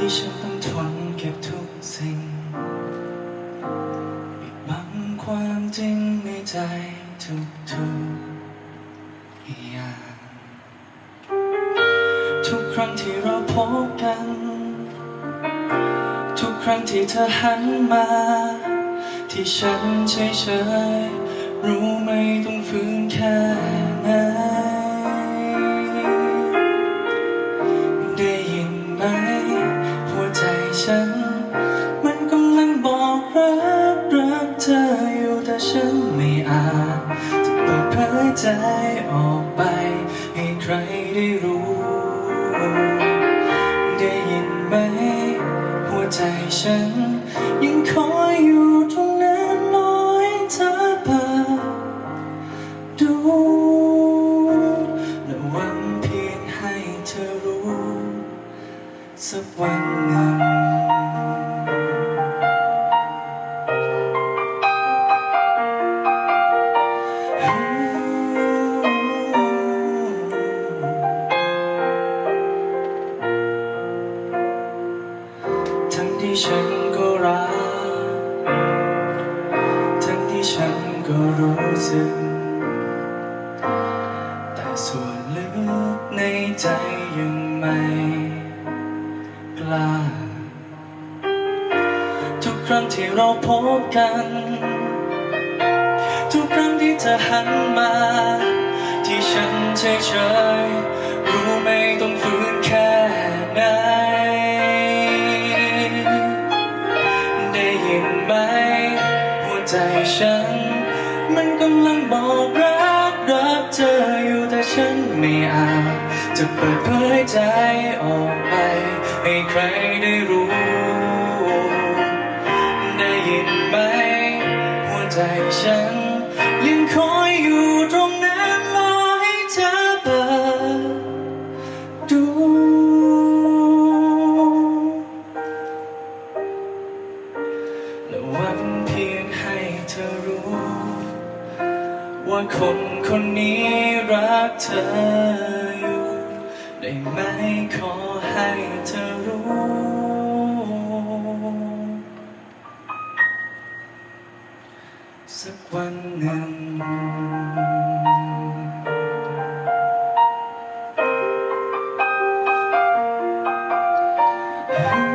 ที่ฉันต้องทนเก็บทุกสิ่งปิดบังความจริงในใจทุกทุกอย่างทุกครั้งที่เราพบกัน ทุกครั้งที่เธอหันมา ที่ฉันเฉยเฉยรู้ไม่ต้องฝืนแค่ อาจจะเปิดเผยใจออกไป ให้ใครได้รู้ ได้ยินไหม หัวใจฉัน ยังคอยอยู่ตรงนั้นรอให้เธอเปิดดูและหวังเพียงให้เธอรู้ สักวัน ฉันก็รัก ทั้งที่ฉันก็รู้สึก แต่ส่วนลึกในใจยังไม่กล้า ทุกครั้งที่เราพบกัน ทุกครั้งที่เธอหันมา ที่ฉันเฉยๆ ใจฉัน มันกำลังบอกรักรักเธออยู่แต่ฉันไม่อาจจะเปิดเผยใจออกไป ให้ใครได้รู้ ได้ยินไหมหัวใจฉัน ยังคอยอยู่ตรงนั้นรอให้เธอเปิดดูและวัน ว่าคนคนนี้รักเธออยู่ ได้ไหมขอให้เธอรู้ สักวันหนึ่ง Oh